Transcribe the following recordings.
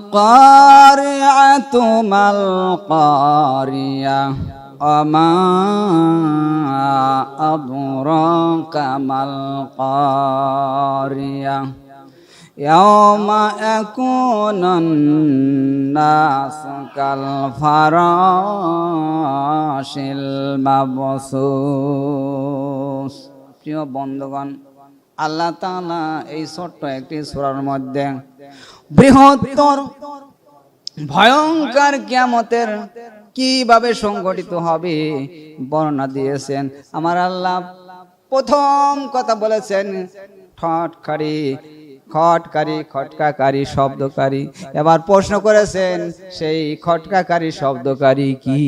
القارعة ما القارية وما أدراك ما القارية يوم يكون الناس كالفراش المبثوث প্রিয় বন্ধুগণ আল্লাহ তাআলা এই ছোট্ট একটি সূরার মধ্যে বৃহত্তর ভয়ঙ্কর কিয়ামতের কীভাবে সংগঠিত হবে বর্ণনা দিয়েছেন। আমার আল্লাহ প্রথম কথা বলেছেন ঠটকারি খটকারি, খটকাকারী, শব্দকারী। এবার প্রশ্ন করেছেন, সেই খটকাকারী, শব্দকারী কি?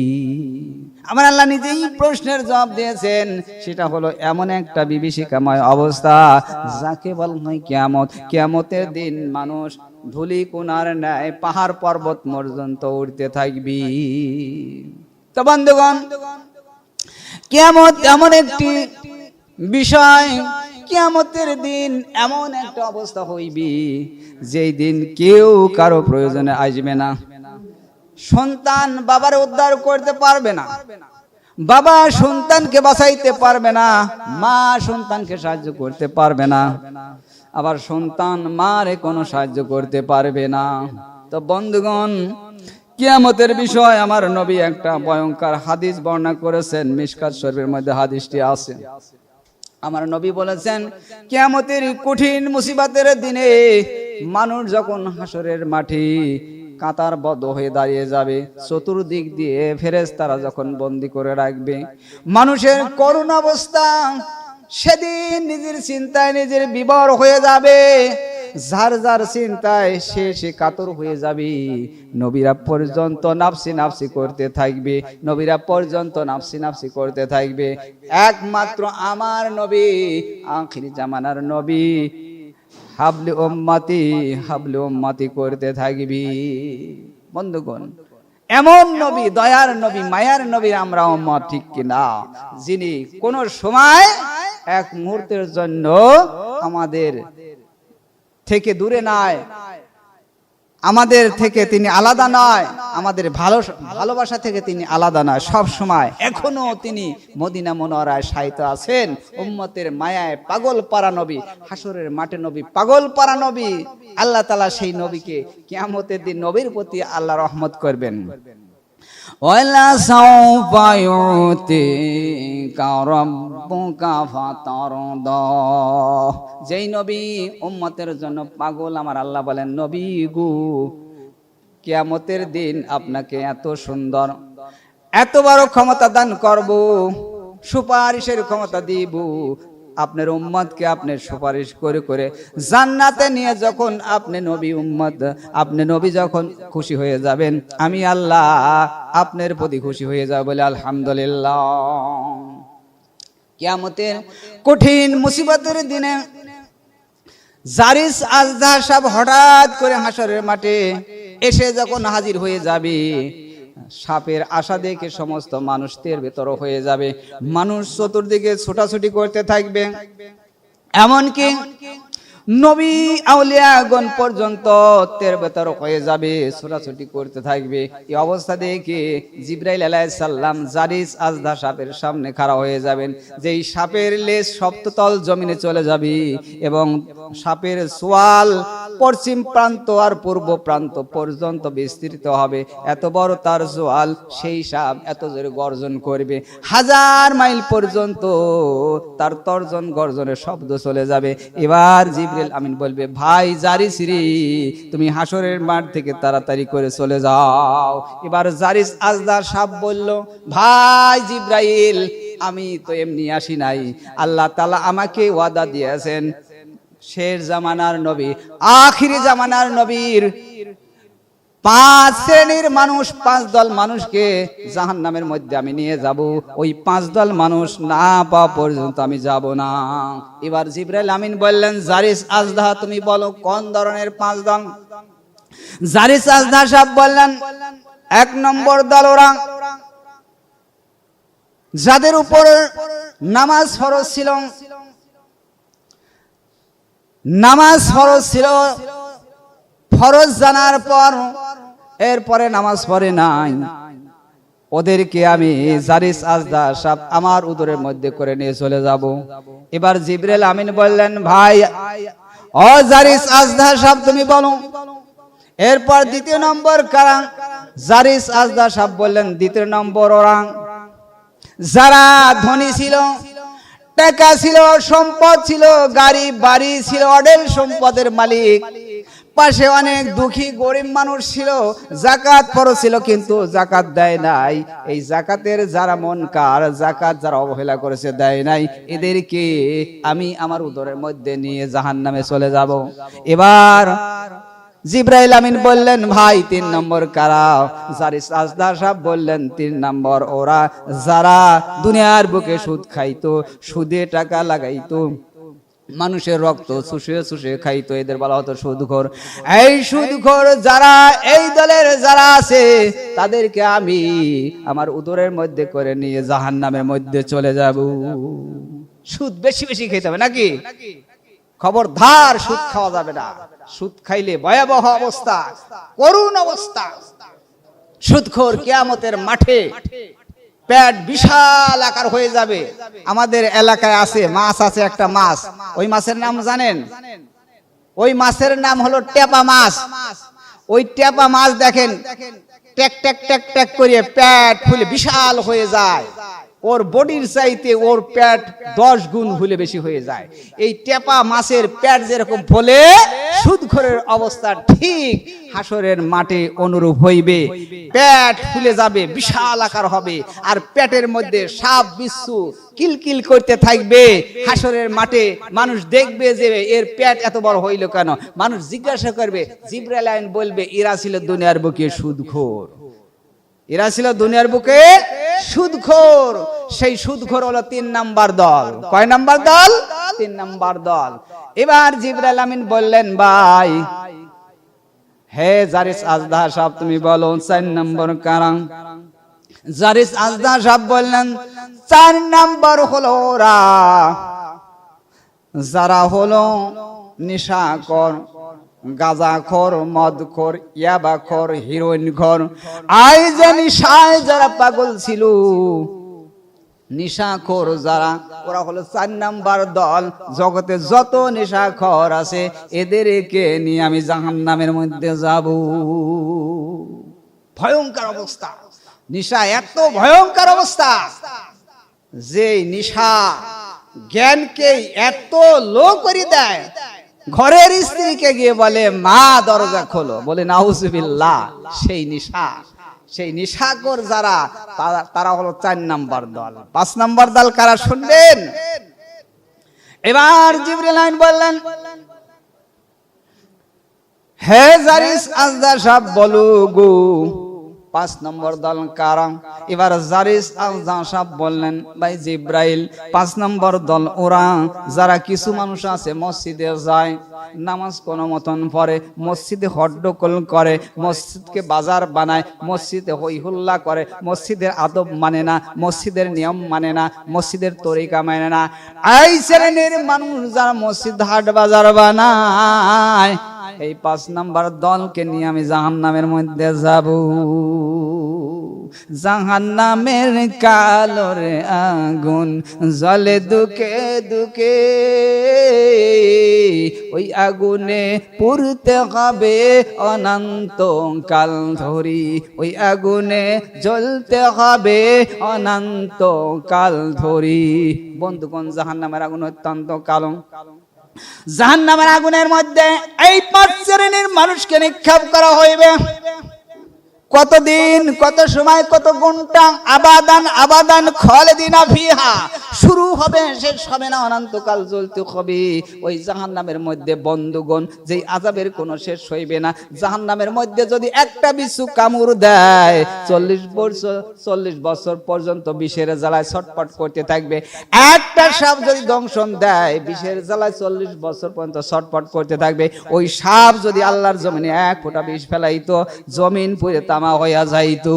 আমার আল্লাহ নিজেই প্রশ্নের জবাব দিয়েছেন, সেটা হলো এমন একটা বিভীষিকাময় অবস্থা, যাকে বলা হয় কিয়ামত। কিয়ামতের দিন মানুষ ধুলি, কোনার ন্যায়, পাহাড় পর্বত পর্যন্ত উঠতে থাকবি। তো বন্ধুগণ, কিয়ামত এমন একটি বিষয় কিয়ামতের দিন এমন একটা অবস্থা হইবি, যেই দিন কেউ কারও প্রয়োজনে আসবে না। সন্তান বাবার উদ্ধার করতে পারবে না। বাবা সন্তানকে বাঁচাইতে পারবে না, মা সন্তানকে সাহায্য করতে পারবে না। আবার সন্তান মারে কোনো সাহায্য করতে পারবে না। তো বন্ধুগণ, কিয়ামতের বিষয় আমার নবী একটা ভয়ঙ্কর হাদিস বর্ণনা করেছেন, মিশকাত শরীফের মধ্যে হাদিসটি আছে। আমার নবী বলেছেন, কেয়ামতের কঠিন মুসিবাতের দিনে মানুষ যখন হাসরের মাঠে কাতার বদ্ধ হয়ে দাঁড়িয়ে যাবে, চতুর্দিক দিয়ে ফেরেস তারা যখন বন্দি করে রাখবে, মানুষের করুণ অবস্থা সেদিন নিজের চিন্তায় নিজের বিবর হয়ে যাবে। যার যার চিন্তায় সে সে কাতর হয়ে যাবে। নবীরা পর্যন্ত নাফসি নাফসি করতে থাকবে। নবীরা পর্যন্ত নাফসি নাফসি করতে থাকবে। একমাত্র আমার নবী, আখিরি জামানার নবী। হাবলি উম্মতি হাবলি উম্মতি করতে থাকবি। বন্ধুগণ, এমন নবী, দয়ার নবী, মায়ার নবী আমরা উম্মত, ঠিক কিনা যিনি কোন সময় এক মুহূর্তের জন্য আমাদের থেকে দূরে নয় আমাদের থেকে তিনি আলাদা নয়। আমাদের ভালো ভালোবাসা থেকে তিনি আলাদা নয়। সব সময় এখনও তিনি মদিনা মনোয়ারায় সাহিত্য আছেন। উম্মতের মায়ায় পাগল পারা নবী হাসরের মাঠে নবী, পাগল পারা নবী। আল্লাহ তালা সেই নবীকে কিয়ামতের দিন নবীর প্রতি আল্লাহ রহমত করবেন। যেই নবী উম্মতের জন্য পাগল, আমার আল্লাহ বলেন, নবী গু, কিয়ামতের দিন আপনাকে এত সুন্দর, এত বড় ক্ষমতা দান করব, সুপারিশের ক্ষমতা দিব আপনার উম্মতকে আপনি সুপারিশ করে করে জান্নাতে নিয়ে যখন আপনি নবী উম্মত, আপনি নবী যখন খুশি হয়ে যাবেন, আমি আল্লাহ আপনার প্রতি খুশি হয়ে যাব বলে আলহামদুলিল্লাহ। কিয়ামতের কঠিন মুসিবতের দিনে জারিস আজদা সব হঠাৎ করে হাসরের মাঠে এসে যখন হাজির হয়ে যাবে সাপের আশা দেখে সমস্ত মানুষদের ভেতর হয়ে যাবে। মানুষ চতুর্দিকে ছোটাছুটি করতে থাকবে। এমনকি নবী আউলিয়াগণ পর্যন্ত তের ভেতর হয়ে যাবে ছোটাছুটি করতে থাকবে। এই অবস্থা দেখে জিব্রাইল আলাইহিস সালাম জারিস আজদা সাপের সামনে খাড়া হয়ে যাবেন। যেই সাপের লেজ সপ্ততল জমিনে চলে যাবে এবং সাপের সোয়াল পশ্চিম প্রান্ত আর পূর্ব প্রান্ত পর্যন্ত বিস্তৃত হবে। এত বড় তার জোয়াল সেই সাপ এত জোরে গর্জন করবে। হাজার মাইল পর্যন্ত তার তর্জন গর্জনের শব্দ চলে যাবে। এবার জিব্রিল আমিন বলবে, ভাই, জারি সিরি, তুমি হাসরের মাঠ থেকে তাড়াতাড়ি করে চলে যাও। এবার জারিস আজদার সাপ বলল, ভাই জিব্রাইল, আমি তো এমনি আসি নাই। আল্লাহ তালা আমাকে ওয়াদা দিয়েছেন শের জামানার নবী, আখিরি জামানার নবীর পাঁচ শ্রেণির মানুষ, পাঁচ দল মানুষকে জাহান নামের মধ্যে আমি নিয়ে যাব। ওই পাঁচ দল মানুষ না পাওয়া পর্যন্ত আমি যাব না। এবার জিব্রাইল আমিন বললেন, জারিস আজদা, তুমি বলো কোন ধরনের পাঁচ দল? জারিস আজদা সাহেব বললেন, এক নম্বর দল ওরা যাদের উপর নামাজ ফরজ ছিল। নামাজ ফরজ ছিল ফরজ জানার পর এরপরে নামাজ পড়ে নাই। ওদেরকে আমি জারিস আজদা সাপ আমার উদরের মধ্যে করে নিয়ে চলে যাব। এবার জিবরেল আমিন বললেন, ভাই, ও জারিস আজদা সাপ তুমি বলো। এরপর দ্বিতীয় নম্বর কারা? জারিস আজদা সাপ বললেন, দ্বিতীয় নম্বর ওরাং যারা ধনী ছিল, টাকা ছিল, সম্পদ ছিল, গাড়ি, বাড়ি ছিল, অডেল সম্পদের মালিক পাশে অনেক দুঃখী গরিব মানুষ ছিল জাকাত ফরজ ছিল, কিন্তু জাকাত দেয় নাই। এই জাকাতের যারা মন কার জাকাত যারা অবহেলা করেছে দেয় নাই। এদেরকে আমি আমার উদরের মধ্যে নিয়ে জাহান নামে চলে যাব। এবার জিব্রাইল আমিন বললেন, ভাই, তিন নম্বর কারা জারি সাজদা সাহেব বললেন, তিন নম্বর ওরা যারা দুনিয়ার বুকে সুদ খাইতো, সুদে টাকা লাগাইতো মানুষের রক্ত চুষে চুষে খাইতো, এদের বলা হতো সুদঘর এই সুদঘর যারা, এই দলের যারা আছে, তাদেরকে আমি আমার উদরের মধ্যে করে নিয়ে জাহান নামের মধ্যে চলে যাব। সুদ বেশি বেশি খেতে হবে নাকি? খবরদার সুদ খাওয়া যাবে না। সুদ খাইলে ভয়াবহ অবস্থা, করুণ অবস্থা। সুদখোর কিয়ামতের মাঠে পেট বিশাল আকার হয়ে যাবে। আমাদের এলাকায় আছে, মাছ আছে একটা মাছ। ওই মাছের নাম জানেন? ওই মাছের নাম হলো টেপা মাছ। ওই টেপা মাছ দেখেন ট্যাক ট্যাক ট্যাক ট্যাক করে প্যাট ফুলে বিশাল হয়ে যায়। ওর বডির চাইতে ওর পেট দশ গুণ হলে বেশি হয়ে যায়। এই টেপা মাছের পেট যেরকম ফলে সুদখোরের অবস্থা ঠিক হাসরের মাঠে অনুরূপ হইবে। পেট ফুলে যাবে, বিশাল আকার হবে, আর পেটের মধ্যে সাপ, বিচ্ছু কিলকিল করতে থাকবে। হাসরের মাঠে মানুষ দেখবে যে এর পেট এত বড় হইল কেন? মানুষ জিজ্ঞাসা করবে, জিব্রাইল আইন বলবে, এরা ছিল দুনিয়ার বুকে সুদখোর এরা ছিল দুনিয়ার বুকে সুদখোর সেই সুদখোর হলো তিন নাম্বার দল। কয় নাম্বার দল? তিন নাম্বার দল। এবার জিব্রাইল আমিন বললেন, ভাই, হে জারিস আজদা সাহেব, তুমি বলো চার নম্বর কারাং? জারিস আজদা সাহেব বললেন, চার নম্বর হলো ওরা। যারা হলো নিশাকর গাঁজাখর, মদখর, ইয়াবাখর হিরোইন ঘর আই যে নিশায় যারা পাগল ছিল নিশাখর যারা, ওরা হলো চার নাম্বার দল। জগতে যত নিশাখর আছে, এদেরকে নিয়ে আমি জাহান নামের মধ্যে যাব। ভয়ঙ্কর অবস্থা। নিশা এত ভয়ঙ্কর অবস্থা যে নিশা জ্ঞানকে এত লো করে দেয়। ঘরের স্ত্রীকে গিয়ে বলে, মা, দরজা খোলো। বলে, নাউজুবিল্লাহ, সেই নিশা সেই নিশাকর যারা, তারা- হলো চার নাম্বার দল। পাঁচ নাম্বার দল কারা শুনবেন এবার জিবরিল আইন বললেন, হে জারিস আজদা সাহেব বলুগু। গো পাঁচ নম্বর দল কারণ এবার জারিস আজদা সাহেব বললেন, ভাই জিব্রাইল, পাঁচ নম্বর দল ওরা, যারা কিছু মানুষ আছে, মসজিদে যায়, নামাজ কোনো মতন পড়ে, মসজিদে হড্ডকল করে, মসজিদকে বাজার বানায়, মসজিদে হই হুল্লা করে, মসজিদের আদব মানে না, মসজিদের নিয়ম মানে না, মসজিদের তরিকা মানে না। এই শ্রেণির মানুষ যারা মসজিদ হাট বাজার বানায় এই পাঁচ নাম্বার দলকে নিয়ে আমি জাহান নামের মধ্যে যাব। জাহান নামের কালোরে আগুন জলে দুকে দুকে, ওই আগুনে পুরতে হবে অনন্ত কাল ধরি। ওই আগুনে জ্বলতে হবে অনন্ত কাল ধরি। বন্ধুগণ জাহান নামের আগুন অত্যন্ত কালো। জাহান নামের আগুনের মধ্যে এই পাঁচ শ্রেণির মানুষকে নিক্ষেপ করা হইবে। কতদিন, কত সময়, কত ঘণ্টা, আবাদান আবাদান খালিদিনা ফিহা। শুরু হবে, শেষ হবে না, অনন্তকাল জ্বলতে হবে। ওই জাহান্নামের মধ্যে বন্ধুগণ, যেই আজাবের কোনো শেষ হইবে না, জাহান্নামের মধ্যে যদি একটা বিশ্বু কামড় দেয়, চল্লিশ বছর চল্লিশ বছর পর্যন্ত বিষের জ্বালায় ছটপট করতে থাকবে। একটা সাপ যদি দংশন দেয়, বিষের জ্বালায় চল্লিশ বছর পর্যন্ত ছটপট করতে থাকবে। ওই সাপ যদি আল্লাহর জমিনে এক ফোঁটা বিষ ফেলাইতো, জমিন পুরে তামা হইয়া যাইতো।